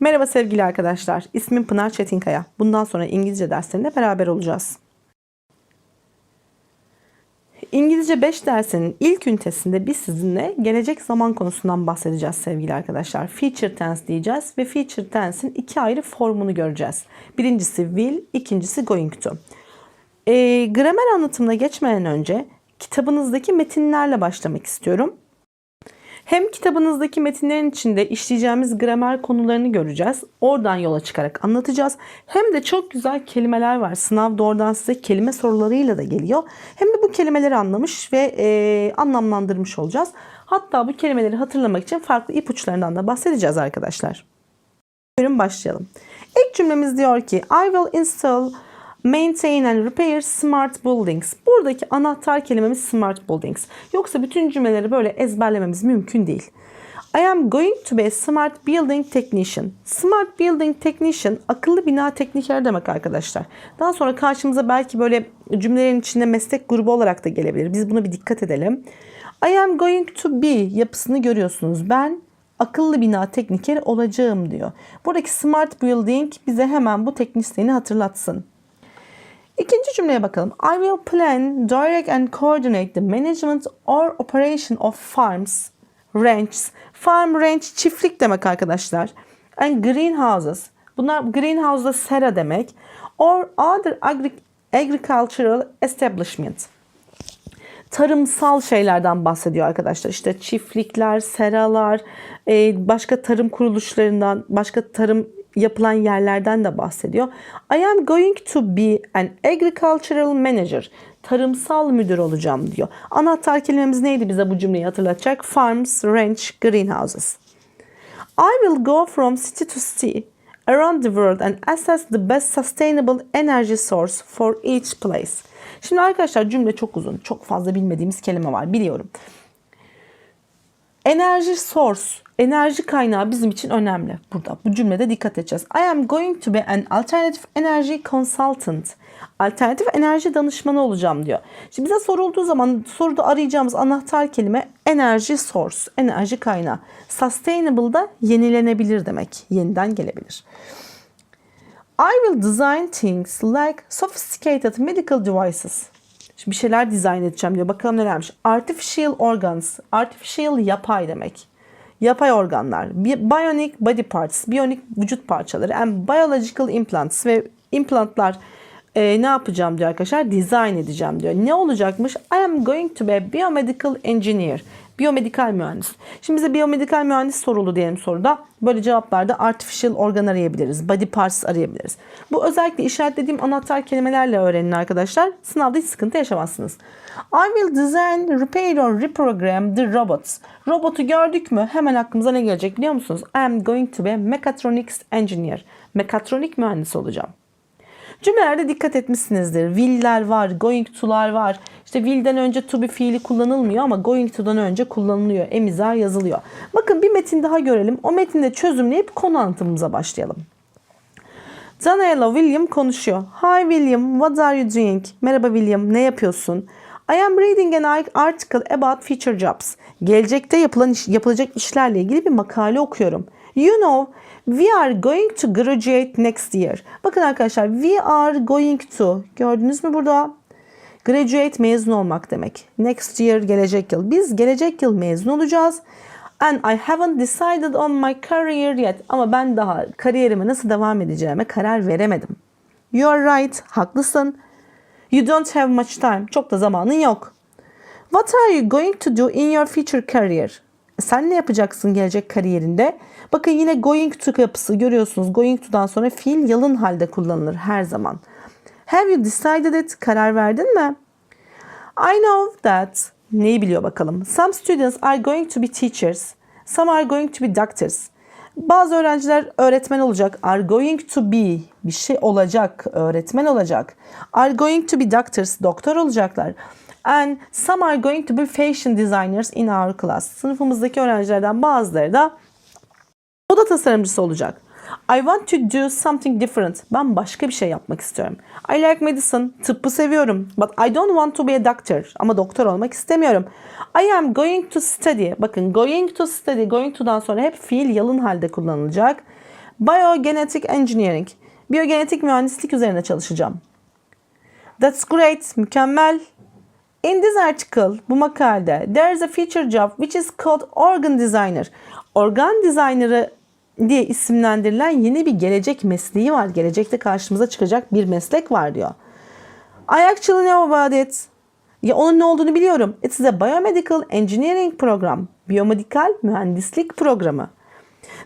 Merhaba sevgili arkadaşlar. İsmim Pınar Çetinkaya. Bundan sonra İngilizce derslerinde beraber olacağız. İngilizce 5 dersinin ilk ünitesinde biz sizinle gelecek zaman konusundan bahsedeceğiz sevgili arkadaşlar. Future tense diyeceğiz ve future tense'in iki ayrı formunu göreceğiz. Birincisi will, ikincisi going to. Ee, gramer anlatımına geçmeden önce kitabınızdaki metinlerle başlamak istiyorum. Hem kitabınızdaki metinlerin içinde işleyeceğimiz gramer konularını göreceğiz. Oradan yola çıkarak anlatacağız. Hem de çok güzel kelimeler var. Sınav doğrudan size kelime sorularıyla da geliyor. Hem de bu kelimeleri anlamış ve e, anlamlandırmış olacağız. Hatta bu kelimeleri hatırlamak için farklı ipuçlarından da bahsedeceğiz arkadaşlar. Buyurun başlayalım. İlk cümlemiz diyor ki I will install Maintain and repair smart buildings. Buradaki anahtar kelimemiz smart buildings. Yoksa bütün cümleleri böyle ezberlememiz mümkün değil. I am going to be a smart building technician. Smart building technician akıllı bina teknikeri demek arkadaşlar. Daha sonra karşımıza belki böyle cümlelerin içinde meslek grubu olarak da gelebilir. Biz buna bir dikkat edelim. I am going to be yapısını görüyorsunuz. Ben akıllı bina teknikeri olacağım diyor. Buradaki smart building bize hemen bu teknisyenini hatırlatsın. İkinci cümleye bakalım. I will plan, direct and coordinate the management or operation of farms, ranches. Farm, ranch çiftlik demek arkadaşlar. And greenhouses. Bunlar greenhouse'da sera demek. Or other agri- agricultural establishment. Tarımsal şeylerden bahsediyor arkadaşlar. İşte çiftlikler, seralar, e, başka tarım kuruluşlarından, başka tarım yapılan yerlerden de bahsediyor. I am going to be an agricultural manager. Tarımsal müdür olacağım diyor. Anahtar kelimemiz neydi bize bu cümleyi hatırlatacak? Farms, ranch, greenhouses. I will go from city to city around the world and assess the best sustainable energy source for each place. Şimdi arkadaşlar cümle çok uzun. Çok fazla bilmediğimiz kelime var biliyorum. Enerji source, enerji kaynağı bizim için önemli burada. Bu cümlede dikkat edeceğiz. I am going to be an alternative energy consultant. Alternatif enerji danışmanı olacağım diyor. Şimdi bize sorulduğu zaman soruda arayacağımız anahtar kelime enerji source, enerji kaynağı. Sustainable da yenilenebilir demek. Yeniden gelebilir. I will design things like sophisticated medical devices. Şimdi bir şeyler dizayn edeceğim diyor. Bakalım nelermiş. Artificial organs. Artificial yapay demek. Yapay organlar. Bionic body parts. Biyonik vücut parçaları. And biological implants. Ve implantlar e, ne yapacağım diyor arkadaşlar? Design edeceğim diyor. Ne olacakmış? I am going to be a biomedical engineer. Biyomedikal mühendis. Şimdi bize biyomedikal mühendis soruldu diyelim soruda. Böyle cevaplarda artificial organ arayabiliriz. Body parts arayabiliriz. Bu özellikle işaretlediğim anahtar kelimelerle öğrenin arkadaşlar. Sınavda hiç sıkıntı yaşamazsınız. I will design, repair or reprogram the robots. Robotu gördük mü hemen aklımıza ne gelecek biliyor musunuz? I am going to be mechatronics engineer. Mekatronik mühendis olacağım. Cümlelerde dikkat etmişsinizdir. Will'ler var, going to'lar var. İşte will'den önce to be fiili kullanılmıyor ama going to'dan önce kullanılıyor. Emizar yazılıyor. Bakın bir metin daha görelim. O metinde çözümleyip konu anlatımımıza başlayalım. Daniela William konuşuyor. Hi William, what are you doing? Merhaba William, ne yapıyorsun? I am reading an article about future jobs. Gelecekte yapılan iş, yapılacak işlerle ilgili bir makale okuyorum. You know, we are going to graduate next year. Bakın arkadaşlar, we are going to. Gördünüz mü burada? Graduate mezun olmak demek. Next year gelecek yıl. Biz gelecek yıl mezun olacağız. And I haven't decided on my career yet. Ama ben daha kariyerime nasıl devam edeceğime karar veremedim. You are right. Haklısın. You don't have much time. Çok da zamanın yok. What are you going to do in your future career? Sen ne yapacaksın gelecek kariyerinde? Bakın yine going to yapısı görüyorsunuz. Going to'dan sonra fiil yalın halde kullanılır her zaman. Have you decided it? Karar verdin mi? I know that. Neyi biliyor bakalım. Some students are going to be teachers. Some are going to be doctors. Bazı öğrenciler öğretmen olacak. Are going to be bir şey olacak. Öğretmen olacak. Are going to be doctors. Doktor olacaklar. And some are going to be fashion designers in our class. Sınıfımızdaki öğrencilerden bazıları da moda tasarımcısı olacak. I want to do something different. Ben başka bir şey yapmak istiyorum. I like medicine. Tıbbı seviyorum. But I don't want to be a doctor. Ama doktor olmak istemiyorum. I am going to study. Bakın going to study. Going to'dan sonra hep fiil yalın halde kullanılacak. Biogenetic Engineering. Biyogenetik mühendislik üzerine çalışacağım. That's great. Mükemmel. In this article, bu makalede, there is a future job which is called organ designer. Organ designer'ı diye isimlendirilen yeni bir gelecek mesleği var. Gelecekte karşımıza çıkacak bir meslek var diyor. Actually know about it. Ya onun ne olduğunu biliyorum. It is a biomedical engineering program. Biyomedikal mühendislik programı.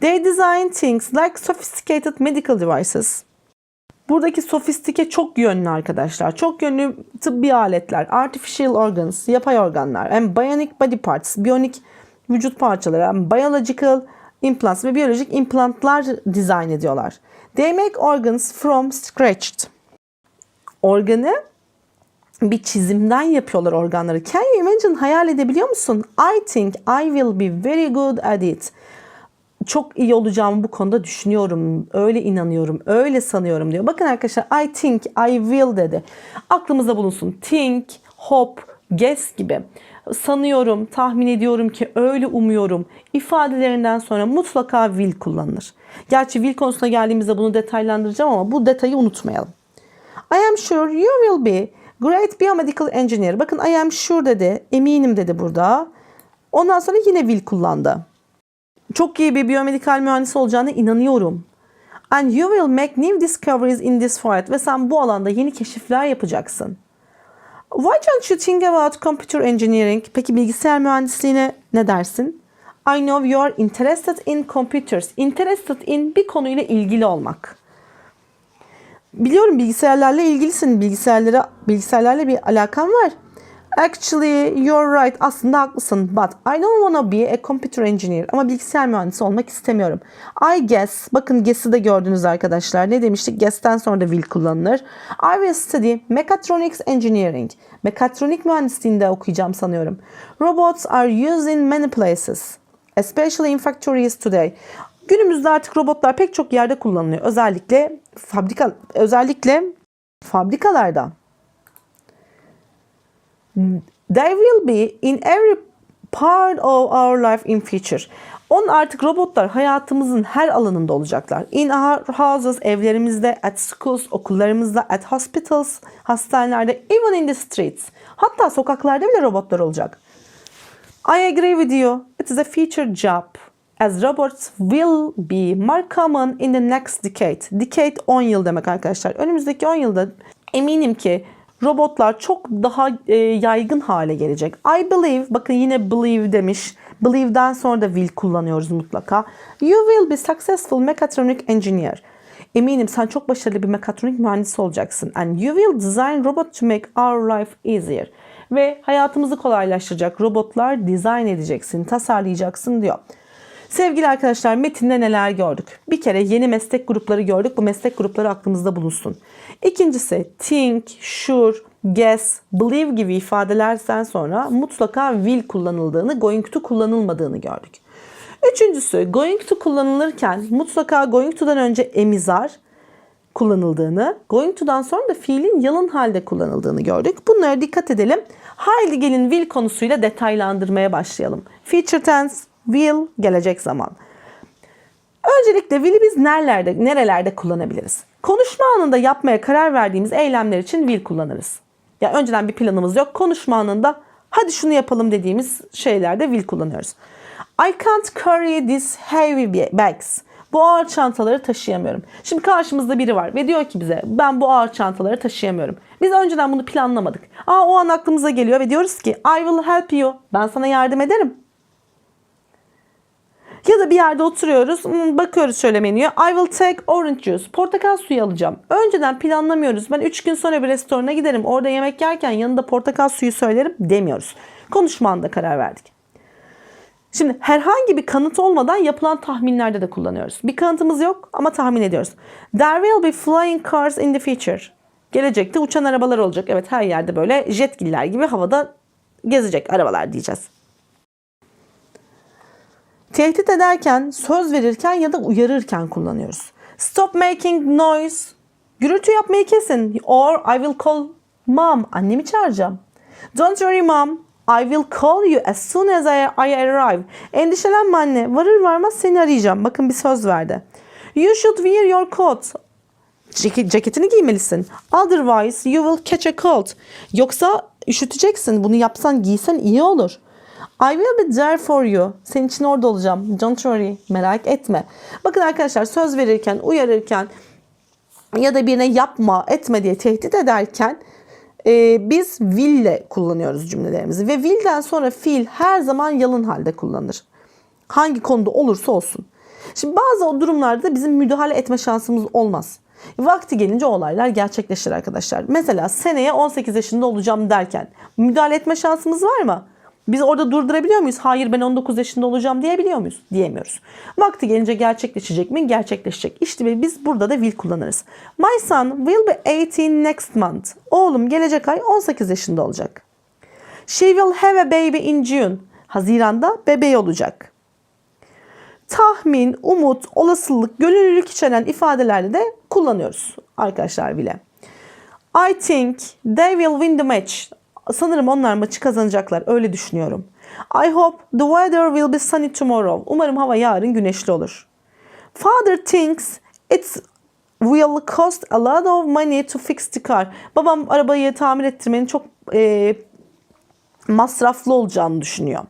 They design things like sophisticated medical devices. Buradaki sofistike çok yönlü arkadaşlar. Çok yönlü tıbbi aletler, artificial organs, yapay organlar, and bionic body parts, biyonik vücut parçaları, and biological implants ve biyolojik implantlar dizayn ediyorlar. They make organs from scratch. Organı bir çizimden yapıyorlar organları. Can you imagine? Hayal edebiliyor musun? I think I will be very good at it. Çok iyi olacağımı bu konuda düşünüyorum. Öyle inanıyorum. Öyle sanıyorum diyor. Bakın arkadaşlar I think I will dedi. Aklımızda bulunsun. Think, hope, guess gibi. Sanıyorum, tahmin ediyorum ki öyle umuyorum ifadelerinden sonra mutlaka will kullanılır. Gerçi will konusuna geldiğimizde bunu detaylandıracağım ama bu detayı unutmayalım. I am sure you will be great biomedical engineer. Bakın I am sure dedi. Eminim dedi burada. Ondan sonra yine will kullandı. Çok iyi bir biyomedikal mühendis olacağına inanıyorum. And you will make new discoveries in this field. Ve sen bu alanda yeni keşifler yapacaksın. Why don't you think about computer engineering? Peki bilgisayar mühendisliğine ne dersin? I know you are interested in computers. Interested in bir konuyla ilgili olmak. Biliyorum bilgisayarlarla ilgilisin. Bilgisayarlara bilgisayarlarla bir alakan var. Actually you're right. Aslında haklısın. But I don't want to be a computer engineer. Ama bilgisayar mühendisi olmak istemiyorum. I guess. Bakın guess'i de gördünüz arkadaşlar. Ne demiştik? Guess'ten sonra da will kullanılır. I will study mechatronics engineering. Mekatronik mühendisliğinde okuyacağım sanıyorum. Robots are used in many places. Especially in factories today. Günümüzde artık robotlar pek çok yerde kullanılıyor. Özellikle fabrika özellikle fabrikalarda. They will be in every part of our life in future. On artık robotlar hayatımızın her alanında olacaklar. In our houses, evlerimizde, at schools, okullarımızda, at hospitals, hastanelerde, even in the streets. Hatta sokaklarda bile robotlar olacak. I agree with you. It is a future job. As robots will be more common in the next decade. Decade 10 yıl demek arkadaşlar. Önümüzdeki 10 yılda eminim ki robotlar çok daha e, yaygın hale gelecek. I believe, bakın yine believe demiş. Believe'den sonra da will kullanıyoruz mutlaka. You will be successful mechatronic engineer. Eminim sen çok başarılı bir mekatronik mühendisi olacaksın. And you will design robot to make our life easier. Ve hayatımızı kolaylaştıracak robotlar dizayn edeceksin, tasarlayacaksın diyor. Sevgili arkadaşlar metinde neler gördük? Bir kere yeni meslek grupları gördük. Bu meslek grupları aklımızda bulunsun. İkincisi think, sure, guess, believe gibi ifadelerden sonra mutlaka will kullanıldığını, going to kullanılmadığını gördük. Üçüncüsü going to kullanılırken mutlaka going to'dan önce emizar kullanıldığını, going to'dan sonra da fiilin yalın halde kullanıldığını gördük. Bunlara dikkat edelim. Haydi gelin will konusuyla detaylandırmaya başlayalım. Future tense, will, gelecek zaman. Öncelikle will'i biz nerelerde, nerelerde kullanabiliriz? Konuşma anında yapmaya karar verdiğimiz eylemler için will kullanırız. Ya önceden bir planımız yok. Konuşma anında hadi şunu yapalım dediğimiz şeylerde will kullanıyoruz. I can't carry these heavy bags. Bu ağır çantaları taşıyamıyorum. Şimdi karşımızda biri var ve diyor ki bize ben bu ağır çantaları taşıyamıyorum. Biz önceden bunu planlamadık. Aa o an aklımıza geliyor ve diyoruz ki I will help you. Ben sana yardım ederim. Ya da bir yerde oturuyoruz. hmm, Bakıyoruz şöyle menüye. I will take orange juice. Portakal suyu alacağım. Önceden planlamıyoruz. Ben 3 gün sonra bir restorana giderim. Orada yemek yerken yanında portakal suyu söylerim demiyoruz. Konuşma anda karar verdik. Şimdi herhangi bir kanıt olmadan yapılan tahminlerde de kullanıyoruz. Bir kanıtımız yok ama tahmin ediyoruz. There will be flying cars in the future. Gelecekte uçan arabalar olacak. Evet her yerde böyle jetgiller gibi havada gezecek arabalar diyeceğiz. Tehdit ederken, söz verirken ya da uyarırken kullanıyoruz. Stop making noise. Gürültü yapmayı kesin. Or I will call mom. Annemi çağıracağım. Don't worry mom. I will call you as soon as I, I arrive. Endişelenme anne. Varır varmaz seni arayacağım. Bakın bir söz verdi. You should wear your coat. Ceket, ceketini giymelisin. Otherwise you will catch a cold. Yoksa üşüteceksin. Bunu yapsan giysen iyi olur. I will be there for you. Senin için orada olacağım. Don't worry. Merak etme. Bakın arkadaşlar söz verirken, uyarırken ya da birine yapma, etme diye tehdit ederken e, biz will ile kullanıyoruz cümlelerimizi. Ve will'den sonra fiil her zaman yalın halde kullanılır. Hangi konuda olursa olsun. Şimdi bazı o durumlarda bizim müdahale etme şansımız olmaz. Vakti gelince olaylar gerçekleşir arkadaşlar. Mesela seneye 18 yaşında olacağım derken müdahale etme şansımız var mı? Biz orada durdurabiliyor muyuz? Hayır ben 19 yaşında olacağım diyebiliyor muyuz? Diyemiyoruz. Vakti gelince gerçekleşecek mi? Gerçekleşecek. İşte biz burada da will kullanırız. My son will be 18 next month. Oğlum gelecek ay 18 yaşında olacak. She will have a baby in June. Haziranda bebeği olacak. Tahmin, umut, olasılık, gönüllülük içeren ifadelerle de kullanıyoruz arkadaşlar bile. I think they will win the match. Sanırım onlar maçı kazanacaklar. Öyle düşünüyorum. I hope the weather will be sunny tomorrow. Umarım hava yarın güneşli olur. Father thinks it will cost a lot of money to fix the car. Babam arabayı tamir ettirmenin çok e, masraflı olacağını düşünüyor.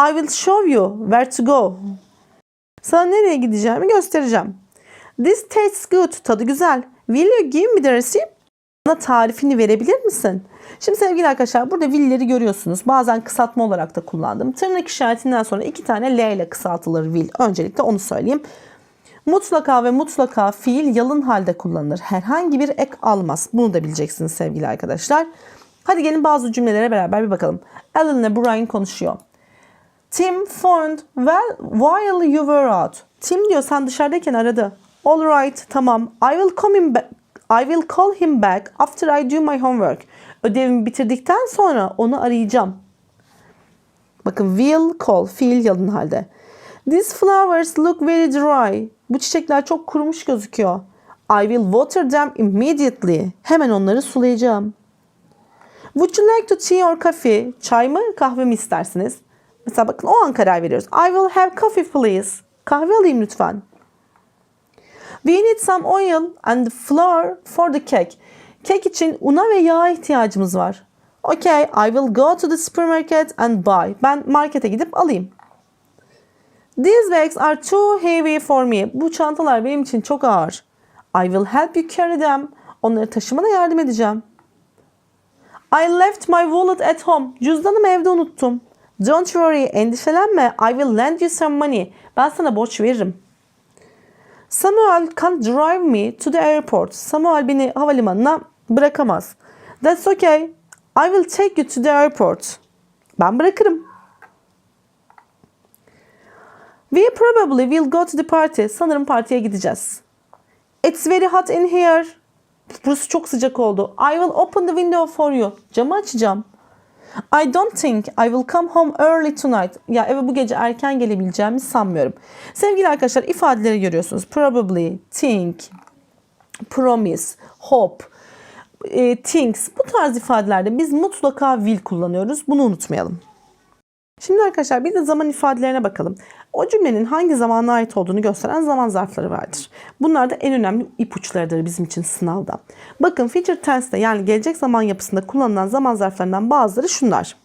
I will show you where to go. Sana nereye gideceğimi göstereceğim. This tastes good. Tadı güzel. Will you give me the receipt? Bana tarifini verebilir misin? Şimdi sevgili arkadaşlar burada will'leri görüyorsunuz. Bazen kısaltma olarak da kullandım. Tırnak işaretinden sonra iki tane L ile kısaltılır will. Öncelikle onu söyleyeyim. Mutlaka ve mutlaka fiil yalın halde kullanılır. Herhangi bir ek almaz. Bunu da bileceksiniz sevgili arkadaşlar. Hadi gelin bazı cümlelere beraber bir bakalım. Alan ile Brian konuşuyor. Tim phoned well while you were out. Tim diyor sen dışarıdayken aradı. All right, tamam. I will come back. I will call him back after I do my homework. Ödevimi bitirdikten sonra onu arayacağım. Bakın will call fiil yalın halde. These flowers look very dry. Bu çiçekler çok kurumuş gözüküyor. I will water them immediately. Hemen onları sulayacağım. Would you like to tea or coffee? Çay mı kahve mi istersiniz? Mesela bakın o an karar veriyoruz. I will have coffee please. Kahve alayım lütfen. We need some oil and flour for the cake. Kek için una ve yağa ihtiyacımız var. Okay, I will go to the supermarket and buy. Ben markete gidip alayım. These bags are too heavy for me. Bu çantalar benim için çok ağır. I will help you carry them. Onları taşımana yardım edeceğim. I left my wallet at home. Cüzdanımı evde unuttum. Don't worry, endişelenme. I will lend you some money. Ben sana borç veririm. Samuel can't drive me to the airport. Samuel beni havalimanına bırakamaz. That's okay. I will take you to the airport. Ben bırakırım. We probably will go to the party. Sanırım partiye gideceğiz. It's very hot in here. Burası çok sıcak oldu. I will open the window for you. Camı açacağım. I don't think I will come home early tonight. Ya eve bu gece erken gelebileceğimi sanmıyorum. Sevgili arkadaşlar ifadeleri görüyorsunuz. Probably, think, promise, hope, e, thinks. Bu tarz ifadelerde biz mutlaka will kullanıyoruz. Bunu unutmayalım. Şimdi arkadaşlar bir de zaman ifadelerine bakalım. O cümlenin hangi zamana ait olduğunu gösteren zaman zarfları vardır. Bunlar da en önemli ipuçlarıdır bizim için sınavda. Bakın future tense'de yani gelecek zaman yapısında kullanılan zaman zarflarından bazıları şunlar.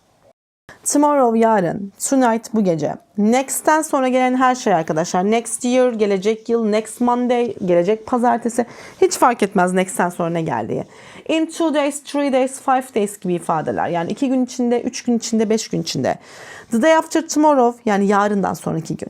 Tomorrow yarın, tonight bu gece. Next'ten sonra gelen her şey arkadaşlar. Next year, gelecek yıl, next Monday, gelecek pazartesi. Hiç fark etmez next'ten sonra ne geldiği. In two days, three days, five days gibi ifadeler. Yani iki gün içinde, üç gün içinde, beş gün içinde. The day after tomorrow yani yarından sonraki gün.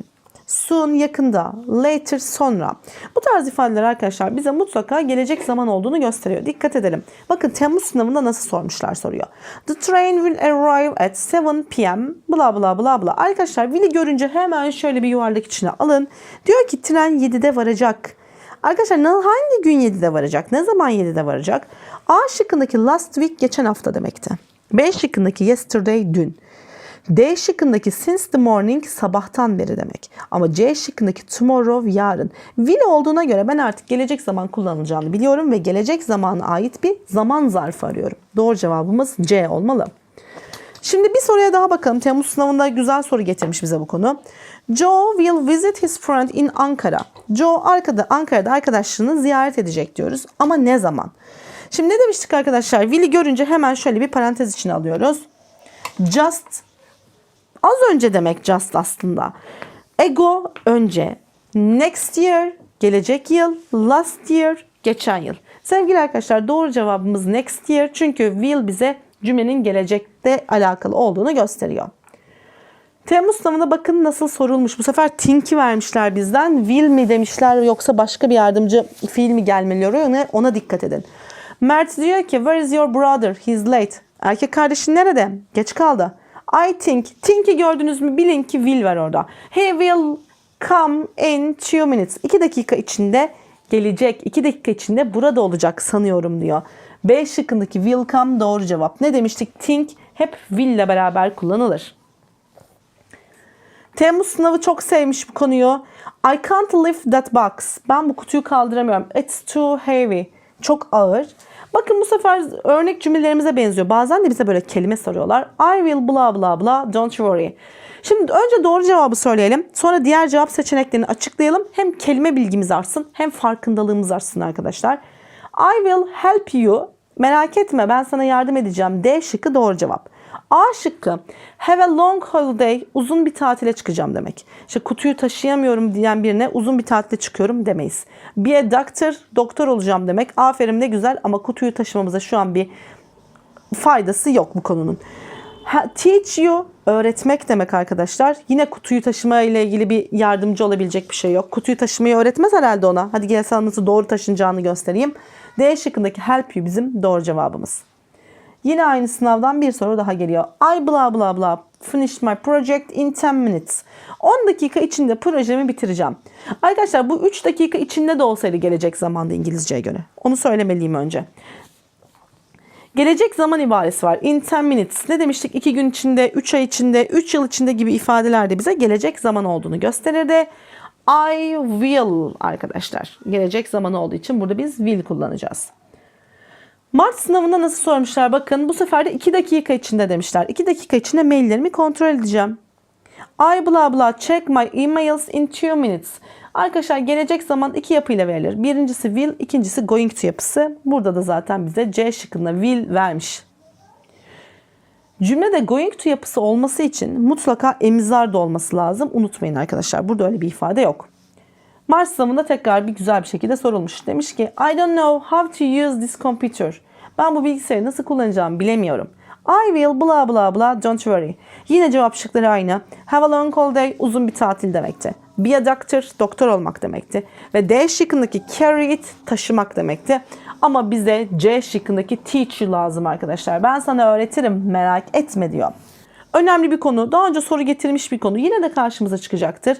Soon yakında, later sonra. Bu tarz ifadeler arkadaşlar bize mutlaka gelecek zaman olduğunu gösteriyor. Dikkat edelim. Bakın Temmuz sınavında nasıl sormuşlar soruyor. The train will arrive at 7 p.m. Bla bla bla bla. Arkadaşlar will'i görünce hemen şöyle bir yuvarlak içine alın. Diyor ki tren 7'de varacak. Arkadaşlar hangi gün 7'de varacak? Ne zaman 7'de varacak? A şıkkındaki last week geçen hafta demekti. B şıkkındaki yesterday dün. D şıkkındaki since the morning sabahtan beri demek. Ama C şıkkındaki tomorrow yarın. Will olduğuna göre ben artık gelecek zaman kullanılacağını biliyorum ve gelecek zamana ait bir zaman zarfı arıyorum. Doğru cevabımız C olmalı. Şimdi bir soruya daha bakalım. Temmuz sınavında güzel soru getirmiş bize bu konu. Joe will visit his friend in Ankara. Joe arkada, Ankara'da arkadaşlarını ziyaret edecek diyoruz. Ama ne zaman? Şimdi ne demiştik arkadaşlar? Will'i görünce hemen şöyle bir parantez içine alıyoruz. Just az önce demek just aslında. Ego önce. Next year gelecek yıl. Last year geçen yıl. Sevgili arkadaşlar doğru cevabımız next year. Çünkü will bize cümlenin gelecekte alakalı olduğunu gösteriyor. Temmuz sınavına bakın nasıl sorulmuş. Bu sefer think'i vermişler bizden. Will mi demişler yoksa başka bir yardımcı fiil mi gelmeli ona, ona dikkat edin. Mert diyor ki where is your brother? He's late. Erkek kardeşin nerede? Geç kaldı. I think. Think'i gördünüz mü? Bilin ki will var orada. He will come in two minutes. İki dakika içinde gelecek. İki dakika içinde burada olacak sanıyorum diyor. B şıkkındaki will come doğru cevap. Ne demiştik? Think hep will ile beraber kullanılır. Temmuz sınavı çok sevmiş bu konuyu. I can't lift that box. Ben bu kutuyu kaldıramıyorum. It's too heavy. Çok ağır. Bakın bu sefer örnek cümlelerimize benziyor. Bazen de bize böyle kelime soruyorlar. I will blah blah blah. Don't worry. Şimdi önce doğru cevabı söyleyelim. Sonra diğer cevap seçeneklerini açıklayalım. Hem kelime bilgimiz artsın hem farkındalığımız artsın arkadaşlar. I will help you. Merak etme ben sana yardım edeceğim. D şıkkı doğru cevap. A şıkkı have a long holiday uzun bir tatile çıkacağım demek. İşte kutuyu taşıyamıyorum diyen birine uzun bir tatile çıkıyorum demeyiz. Be a doctor doktor olacağım demek. Aferin ne güzel ama kutuyu taşımamıza şu an bir faydası yok bu konunun. Teach you öğretmek demek arkadaşlar. Yine kutuyu taşıma ile ilgili bir yardımcı olabilecek bir şey yok. Kutuyu taşımayı öğretmez herhalde ona. Hadi gel sana nasıl doğru taşınacağını göstereyim. D şıkkındaki help you bizim doğru cevabımız. Yine aynı sınavdan bir soru daha geliyor. I blah blah blah finished my project in 10 minutes. 10 dakika içinde projemi bitireceğim. Arkadaşlar bu 3 dakika içinde de olsaydı gelecek zamanda İngilizceye göre. Onu söylemeliyim önce. Gelecek zaman ibaresi var. In 10 minutes. Ne demiştik? 2 gün içinde, 3 ay içinde, 3 yıl içinde gibi ifadeler de bize gelecek zaman olduğunu gösterirdi. I will arkadaşlar. Gelecek zaman olduğu için burada biz will kullanacağız. Mart sınavında nasıl sormuşlar bakın bu sefer de 2 dakika içinde demişler. 2 dakika içinde maillerimi kontrol edeceğim. I blah blah check my emails in 2 minutes. Arkadaşlar gelecek zaman iki yapıyla verilir. Birincisi will, ikincisi going to yapısı. Burada da zaten bize C şıkkında will vermiş. Cümlede going to yapısı olması için mutlaka emizar da olması lazım. Unutmayın arkadaşlar burada öyle bir ifade yok. Mars sınavında tekrar bir güzel bir şekilde sorulmuş. Demiş ki I don't know how to use this computer. Ben bu bilgisayarı nasıl kullanacağımı bilemiyorum. I will blah blah blah don't worry. Yine cevap şıkları aynı. Have a long holiday uzun bir tatil demekti. Be a doctor doktor olmak demekti. Ve D şıkkındaki carry it taşımak demekti. Ama bize C şıkkındaki teach lazım arkadaşlar. Ben sana öğretirim merak etme diyor. Önemli bir konu. Daha önce soru getirmiş bir konu. Yine de karşımıza çıkacaktır.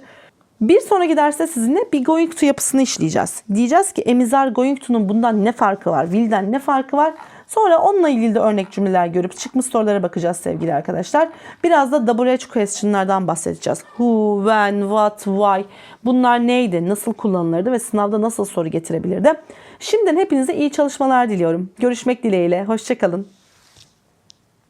Bir sonraki derste sizinle bir going to yapısını işleyeceğiz. Diyeceğiz ki emizar going to'nun bundan ne farkı var? Will'den ne farkı var? Sonra onunla ilgili de örnek cümleler görüp çıkmış sorulara bakacağız sevgili arkadaşlar. Biraz da WH question'lardan bahsedeceğiz. Who, when, what, why bunlar neydi? Nasıl kullanılırdı ve sınavda nasıl soru getirebilirdi? Şimdiden hepinize iyi çalışmalar diliyorum. Görüşmek dileğiyle. Hoşçakalın.